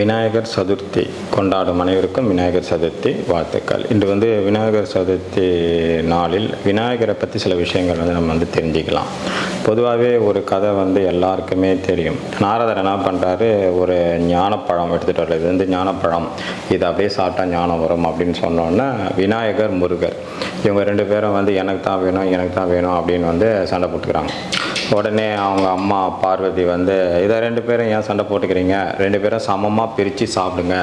விநாயகர் சதுர்த்தி கொண்டாடும் அனைவருக்கும் விநாயகர் சதுர்த்தி வாழ்த்துக்கள். இன்று வந்து விநாயகர் சதுர்த்தி நாளில் விநாயகரை பற்றி சில விஷயங்கள் வந்து நம்ம வந்து தெரிஞ்சுக்கலாம். பொதுவாகவே ஒரு கதை வந்து எல்லாருக்குமே தெரியும். நாரதர் என்ன பண்ணுறாரு ஒரு ஞானப்பழம் எடுத்துகிட்டு வரல இது வந்து ஞானப்பழம். இது அப்படியே சாப்பிட்டா ஞானம் வரும் அப்படின்னு சொன்னோன்னே விநாயகர் முருகர். இவங்க ரெண்டு பேரும் வந்து எனக்கு தான் வேணும் எனக்கு தான் வேணும் அப்படின்னு வந்து சண்டை போட்டுக்கிறாங்க. உடனே அவங்க அம்மா பார்வதி வந்து இதை ரெண்டு பேரும் ஏன் சண்டை போட்டுக்கிறீங்க? ரெண்டு பேரும் சமமாக பிரித்து சாப்பிடுங்க.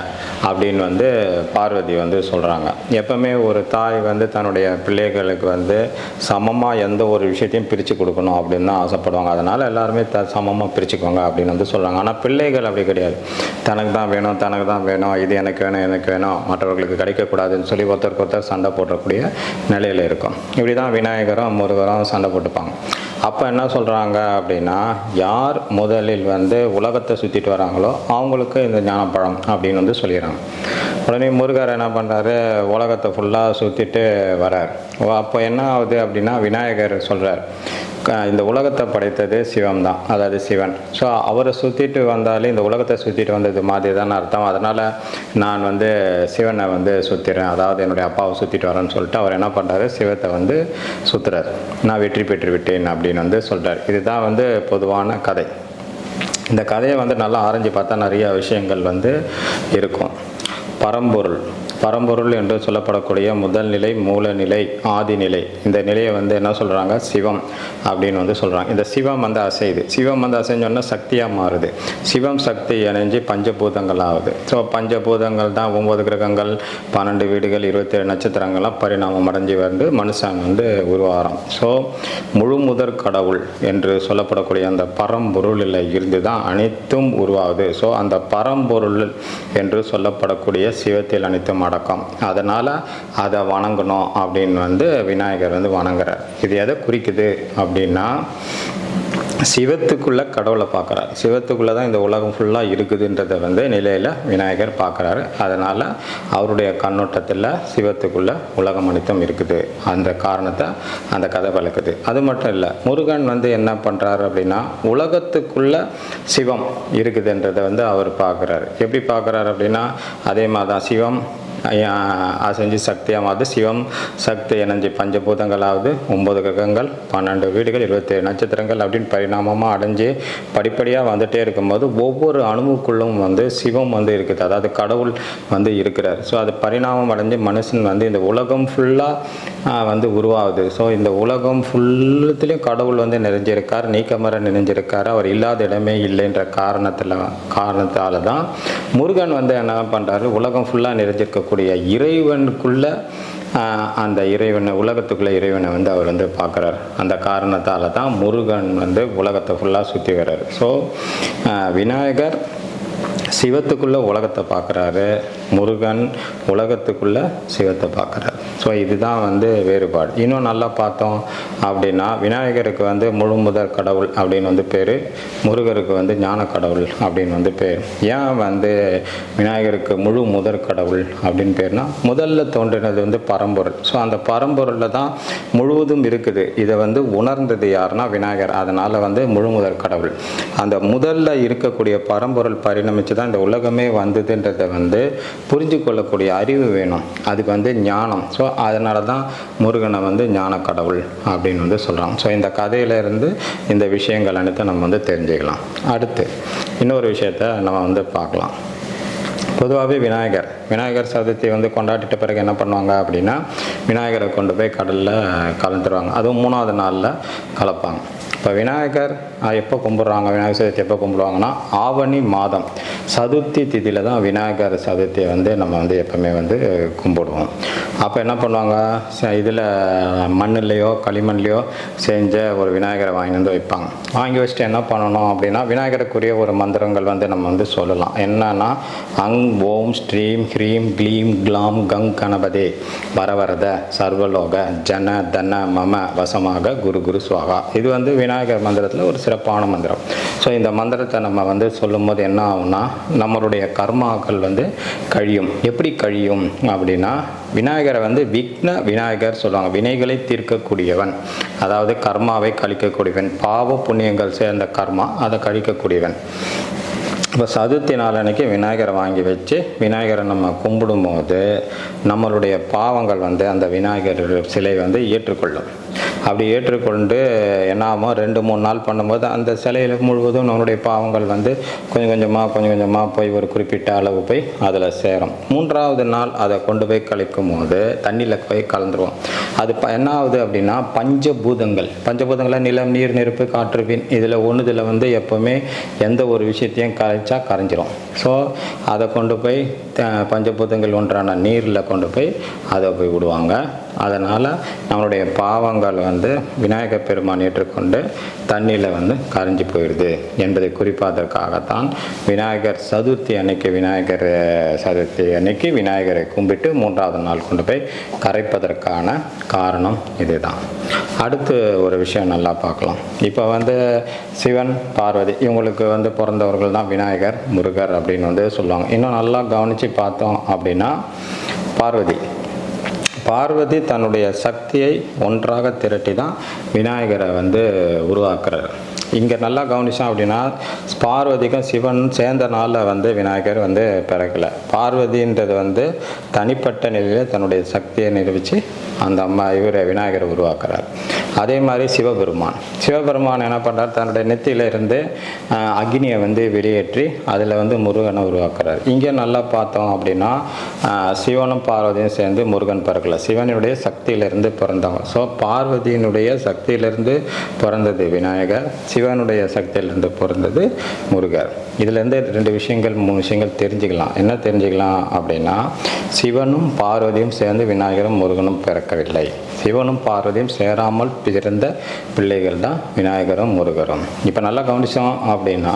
அப்படின்னு வந்து பார்வதி வந்து சொல்கிறாங்க எப்பவுமே ஒரு தாய் வந்து தன்னுடைய பிள்ளைகளுக்கு வந்து சமமாக எந்த ஒரு விஷயத்தையும் பிரித்து கொடுக்கணும் அப்படின்னு தான் ஆசைப்படுவாங்க. அதனால் எல்லாருமே த சமமாக பிரிச்சுக்கோங்க அப்படின்னு வந்து சொல்கிறாங்க ஆனால் பிள்ளைகள் அப்படி கிடையாது. தனக்கு தான் வேணும் தனக்கு தான் வேணும் இது எனக்கு வேணும் எனக்கு வேணும் மற்றவர்களுக்கு கிடைக்கக்கூடாதுன்னு சொல்லி ஒருத்தருக்கு ஒருத்தர் சண்டை போடக்கூடிய நிலையில் இருக்கும். இப்படி தான் விநாயகரும் முருகரும் சண்டை போட்டுப்பாங்க. அப்போ என்ன சொல்கிறாங்க அப்படின்னா யார் முதலில் வந்து உலகத்தை சுற்றிட்டு வராங்களோ அவங்களுக்கு இந்த ஞானப்பழம் அப்படின்னு வந்து சொல்லிடுறாங்க. உடனே முருகர் என்ன பண்ணுறாரு உலகத்தை ஃபுல்லாக சுற்றிட்டு வரார் அப்போ என்ன ஆகுது அப்படின்னா விநாயகர் சொல்கிறார் இந்த உலகத்தை படைத்தது சிவம் தான் அதாவது சிவன். ஸோ அவரை சுற்றிட்டு வந்தாலே இந்த உலகத்தை சுற்றிட்டு வந்தது மாதிரி தான் அர்த்தம். அதனால் நான் வந்து சிவனை வந்து சுற்றுறேன் அதாவது என்னுடைய அப்பாவை சுற்றிட்டு வரேன்னு சொல்லிட்டு அவர் என்ன பண்ணுறாரு சிவத்தை வந்து சுற்றுறார் நான் வெற்றி பெற்று விட்டேன் அப்படின்னு வந்து சொல்கிறார் இதுதான் வந்து பொதுவான கதை. இந்த கதையை வந்து நல்லா ஆரஞ்சு பார்த்தா நிறைய விஷயங்கள் வந்து இருக்கும். பரம்பொருள். பரம்பொருள் என்று சொல்லப்படக்கூடிய முதல் நிலை மூல நிலை இந்த நிலையை வந்து என்ன சொல்கிறாங்க சிவம் அப்படின்னு வந்து சொல்கிறாங்க இந்த சிவம் வந்து அசையுது. சிவம் வந்து அசைஞ்சோன்னா சக்தியாக மாறுது. சிவம் சக்தி இணைஞ்சு பஞ்சபூதங்கள் ஆகுது ஸோ பஞ்சபூதங்கள் தான் ஒம்பது கிரகங்கள் பன்னெண்டு வீடுகள் இருபத்தேழு நட்சத்திரங்கள்லாம் பரிணாமம் அடைஞ்சு வந்து மனுஷன் வந்து உருவாகிறான் ஸோ முழு முதற் கடவுள் என்று சொல்லப்படக்கூடிய அந்த பரம்பொருளில் இருந்து தான் அனைத்தும் உருவாகுது. ஸோ அந்த பரம்பொருள் என்று சொல்லப்படக்கூடிய சிவத்தில் அனைத்தும் அடக்கம் அதனால் அதை வணங்கணும் அப்படின்னு வந்து விநாயகர் வந்து வணங்குறார். இது எதை குறிக்குது அப்படின்னா சிவத்துக்குள்ளே கடவுளை பார்க்குறாரு. சிவத்துக்குள்ளே தான் இந்த உலகம் ஃபுல்லாக இருக்குதுன்றதை வந்து நிலையில் விநாயகர் பார்க்குறாரு. அதனால் அவருடைய கண்ணோட்டத்தில் சிவத்துக்குள்ளே உலகம் அனைத்தும் இருக்குது. அந்த காரணத்தை அந்த கதை வளர்க்குது அது மட்டும் இல்லை முருகன் வந்து என்ன பண்ணுறாரு அப்படின்னா உலகத்துக்குள்ளே சிவம் இருக்குதுன்றதை வந்து அவர் பார்க்குறாரு. எப்படி பார்க்குறாரு அப்படின்னா அதே மாதிரி தான் சிவம் அசைஞ்சு சக்தியாவது சிவம் சக்தி இணைஞ்சு பஞ்சபூதங்களாவது ஒம்பது கிரகங்கள் பன்னெண்டு வீடுகள் இருபத்தேழு நட்சத்திரங்கள் அப்படின்னு பரிணாமமாக அடைஞ்சு படிப்படியாக வந்துகிட்டே இருக்கும்போது ஒவ்வொரு அணுவுக்குள்ளும் வந்து சிவம் வந்து இருக்குது. அதாவது கடவுள் வந்து இருக்கிறார். ஸோ அது பரிணாமம் அடைஞ்சு மனுஷன் வந்து இந்த உலகம் ஃபுல்லாக வந்து உருவாகுது. ஸோ இந்த உலகம் ஃபுல்லத்துலேயும் கடவுள் வந்து நிறைஞ்சிருக்கார் நீக்கமர நிறைஞ்சிருக்கார். அவர் இல்லாத இடமே இல்லைன்ற காரணத்தில் காரணத்தால் தான் முருகன் வந்து என்ன பண்ணுறாரு உலகம் ஃபுல்லாக இருக்கக்கூடிய இறைவனுக்குள்ள அந்த இறைவனை உலகத்துக்குள்ள இறைவனை வந்து அவர் வந்து பார்க்குறார். அந்த காரணத்தால் தான் முருகன் வந்து உலகத்தை ஃபுல்லாக சுற்றி வர்றார். ஸோ விநாயகர் சிவத்துக்குள்ளே உலகத்தை பார்க்குறாரு. முருகன் உலகத்துக்குள்ளே சிவத்தை பார்க்குறாரு. ஸோ இதுதான் வந்து வேறுபாடு. இன்னும் நல்லா பார்த்தோம் அப்படின்னா விநாயகருக்கு வந்து முழு முதற் கடவுள் அப்படின்னு வந்து பேர். முருகருக்கு வந்து ஞான கடவுள் அப்படின்னு வந்து பேர். ஏன் வந்து விநாயகருக்கு முழு முதற் கடவுள் அப்படின்னு பேர்னா முதல்ல தோன்றினது வந்து பரம்பொருள். ஸோ அந்த பரம்பொருளில் தான் முழுவதும் இருக்குது. இதை வந்து உணர்ந்தது யாருன்னா விநாயகர். அதனால் வந்து முழு முதற் கடவுள். அந்த முதல்ல இருக்கக்கூடிய பரம்பொருள் பரிணமிச்சு தான் இந்த உலகமே வந்ததுன்றதை வந்து புரிஞ்சு கொள்ளக்கூடிய அறிவு வேணும். அதுக்கு வந்து ஞானம். ஸோ அதனால தான் முருகனை வந்து ஞான கடவுள் அப்படின்னு வந்து சொல்கிறாங்க ஸோ இந்த கதையிலேருந்து இந்த விஷயங்கள் அனைத்தும் நம்ம வந்து தெரிஞ்சுக்கலாம். அடுத்து இன்னொரு விஷயத்த நம்ம வந்து பார்க்கலாம். பொதுவாகவே விநாயகர். விநாயகர் சதுர்த்தி வந்து கொண்டாடிட்ட பிறகு என்ன பண்ணுவாங்க அப்படின்னா விநாயகரை கொண்டு போய் கடலில் கலந்துருவாங்க. அதுவும் மூணாவது நாளில் கலப்பாங்க. இப்போ விநாயகர் எப்போ கும்பிட்றாங்க? விநாயகர் சதுர்த்தி எப்போ கும்பிடுவாங்கன்னா ஆவணி மாதம். சதுர்த்தி திதியில் தான் விநாயகர் சதுர்த்தியை வந்து நம்ம வந்து எப்போவுமே வந்து கும்பிடுவோம். அப்போ என்ன பண்ணுவாங்க? இதில் மண்ணுலேயோ களிமண்லேயோ செஞ்ச ஒரு விநாயகரை வாங்கி வந்து வைப்பாங்க. வாங்கி வச்சுட்டு என்ன பண்ணணும் அப்படின்னா விநாயகருக்குரிய ஒரு மந்திரங்கள் வந்து நம்ம வந்து சொல்லலாம். என்னன்னா அங் ஓம் ஸ்ரீம் ஹ்ரீம் க்ளீம் க்லாம் கங் கணபதே. வரவரத சர்வலோக ஜன தன மம வசமாக குரு குரு சுவாகா. இது வந்து விநாயகர் மந்திரத்தில் ஒரு சிறப்பான மந்திரம். ஸோ இந்த மந்திரத்தை நம்ம வந்து சொல்லும்போது என்ன ஆகும்னா நம்மளுடைய கர்மாக்கள் வந்து கழியும். எப்படி கழியும் அப்படின்னா விநாயகரை வந்து விக்ன விநாயகர் சொல்லுவாங்க. வினைகளை தீர்க்கக்கூடியவன். அதாவது கர்மாவை கழிக்கக்கூடியவன். பாவ புண்ணியங்கள் சேர்ந்த கர்மா அதை கழிக்கக்கூடியவன். இப்போ சதுர்த்தி நாள் அன்னைக்கு விநாயகரை வாங்கி வச்சு விநாயகரை நம்ம கும்பிடும்போது நம்மளுடைய பாவங்கள் வந்து அந்த விநாயகர் சிலை வந்து ஏற்றுக்கொள்ளும். அப்படி ஏற்றுக்கொண்டு என்னாமோ ரெண்டு மூணு நாள் பண்ணும்போது அந்த சிலையில் முழுவதும் நம்மளுடைய பாவங்கள் வந்து கொஞ்சம் கொஞ்சமாக கொஞ்சம் கொஞ்சமாக போய் ஒரு குறிப்பிட்ட அளவு போய் அதில் சேரும். மூன்றாவது நாள் அதை கொண்டு போய் கழிக்கும் போது தண்ணியில் போய் கலந்துருவோம். அது ப என்ன ஆகுது அப்படின்னா பஞ்சபூதங்கள். பஞ்சபூதங்களை நிலம் நீர் நெருப்பு காற்று பின் இதில் ஒன்றுதில் வந்து எப்போவுமே எந்த ஒரு விஷயத்தையும் கரைச்சா கரைஞ்சிரும். ஸோ அதை கொண்டு போய் பஞ்சபூதங்கள் ஒன்றான நீரில் கொண்டு போய் அதை போய் விடுவாங்க. அதனால் நம்மளுடைய பாவங்கள் வந்து விநாயகர் பெருமான் ஏற்றுக்கொண்டு தண்ணியில் வந்து கரைஞ்சி போயிடுது என்பதை குறிப்பதற்காகத்தான் விநாயகர் சதுர்த்தி அன்னைக்கு விநாயகர் சதுர்த்தி அன்னைக்கு விநாயகரை கும்பிட்டு மூன்றாவது நாள் கொண்டு போய் கரைப்பதற்கான காரணம் இதுதான். அடுத்து ஒரு விஷயம் நல்லா பார்க்கலாம். இப்போ வந்து சிவன் பார்வதி இவங்களுக்கு வந்து பிறந்தவர்கள் தான் விநாயகர் முருகர் அப்படின்னு வந்து சொல்லுவாங்க. இன்னும் நல்லா கவனித்து பார்த்தோம் அப்படின்னா பார்வதி. பார்வதி தன்னுடைய சக்தியை ஒன்றாக திரட்டி தான் விநாயகரை வந்து உருவாக்குறார். இங்கே நல்லா கவனிச்சோம் அப்படின்னா பார்வதிக்கும் சிவன் சேர்ந்த நாளில் வந்து விநாயகர் வந்து பிறக்கலை. பார்வதின்றது வந்து தனிப்பட்ட நிலையில் தன்னுடைய சக்தியை நிரூபித்து அந்த அம்மா இவரை விநாயகரை உருவாக்குறார். அதே மாதிரி சிவபெருமான். சிவபெருமான் என்ன பண்ணுறார் தன்னுடைய நெத்தியிலிருந்து அக்னியை வந்து வெளியேற்றி அதில் வந்து முருகனை உருவாக்குறார். இங்கே நல்லா பார்த்தோம் அப்படின்னா சிவனும் பார்வதியும் சேர்ந்து முருகன் பிறக்கலை. சிவனுடைய சக்தியிலிருந்து பிறந்தவங்க ஸோ பார்வதியினுடைய சக்தியிலிருந்து பிறந்தது விநாயகர். சிவனுடைய சக்தியிலிருந்து பிறந்தது முருகர். இதுலேருந்து ரெண்டு விஷயங்கள் மூணு விஷயங்கள் தெரிஞ்சுக்கலாம். என்ன தெரிஞ்சுக்கலாம் அப்படின்னா சிவனும் பார்வதியும் சேர்ந்து விநாயகரும் முருகனும் பிறக்கவில்லை. சிவனும் பார்வதியும் சேராமல் பிறந்த பிள்ளைகள் தான் விநாயகரும் முருகரும். இப்போ நல்லா கவனிச்சோம் அப்படின்னா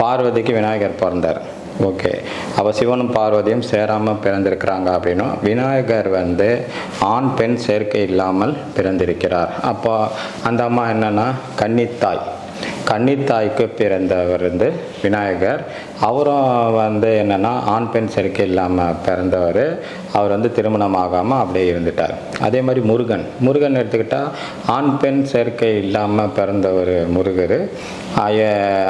பார்வதிக்கு விநாயகர் பிறந்தார். ஓகே. அப்போ சிவனும் பார்வதியும் சேராமல் பிறந்திருக்கிறாங்க அப்படின்னா விநாயகர் வந்து ஆண் பெண் சேர்க்கை இல்லாமல் பிறந்திருக்கிறார். அப்போ அந்த அம்மா என்னன்னா கன்னித்தாய். கன்னித்தாய்க்கு பிறந்தவர் வந்து விநாயகர். அவரும் வந்து என்னென்னா ஆண் பெண் சேர்க்கை இல்லாமல் பிறந்தவர். அவர் வந்து திருமணம் ஆகாமல் அப்படியே இருந்துட்டார். அதே மாதிரி முருகன். முருகன் எடுத்துக்கிட்டால் ஆண் பெண் சேர்க்கை இல்லாமல் பிறந்தவர் முருகர். ஆய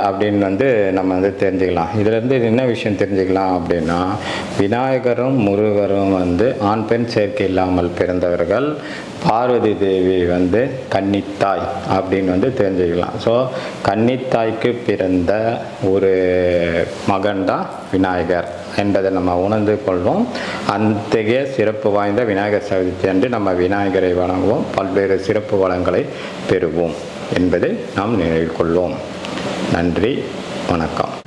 அப்படின்னு வந்து நம்ம வந்து தெரிஞ்சுக்கலாம். இதுலேருந்து என்ன விஷயம் தெரிஞ்சுக்கலாம் அப்படின்னா விநாயகரும் முருகரும் வந்து ஆண் பெண் சேர்க்கை இல்லாமல் பிறந்தவர்கள். பார்வதி தேவி வந்து கன்னித்தாய் அப்படின்னு வந்து தெரிஞ்சுக்கலாம். ஸோ கன்னித்தாய்க்கு பிறந்த ஒரு ஒரு மகன் தான் விநாயகர் என்பதை நம்ம உணர்ந்து கொள்வோம். அத்தகைய சிறப்பு வாய்ந்த விநாயகர் சதுர்த்தி அன்று நம்ம விநாயகரை வணங்குவோம். பல்வேறு சிறப்பு வளங்களை பெறுவோம் என்பதை நாம் நினைவில் கொள்வோம். நன்றி வணக்கம்.